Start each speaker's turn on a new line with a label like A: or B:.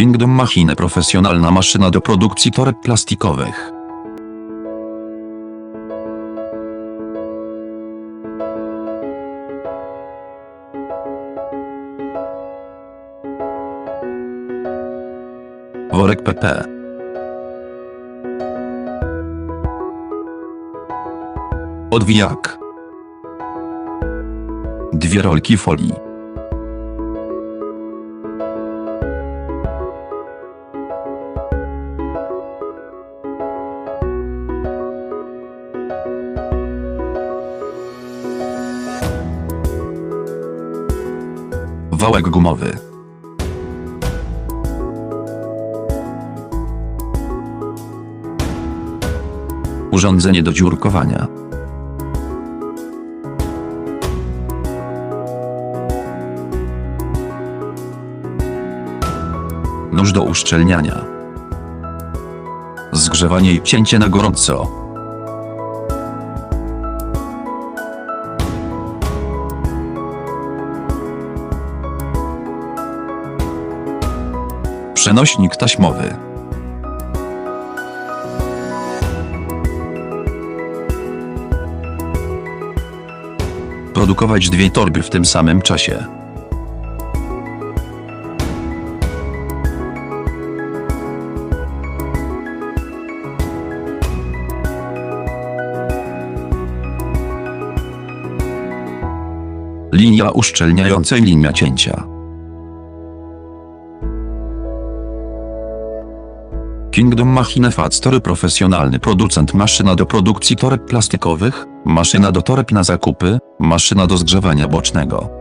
A: Kingdom Machine profesjonalna maszyna do produkcji toreb plastikowych. Worek PP. Odwijak. Dwie rolki folii. Wałek gumowy. Urządzenie do dziurkowania. Nóż do uszczelniania. Zgrzewanie i cięcie na gorąco. Przenośnik taśmowy. Produkować dwie torby w tym samym czasie. Linia uszczelniająca i linia cięcia. Kingdom Machine Factory profesjonalny producent maszyna do produkcji toreb plastikowych, maszyna do toreb na zakupy, maszyna do zgrzewania bocznego.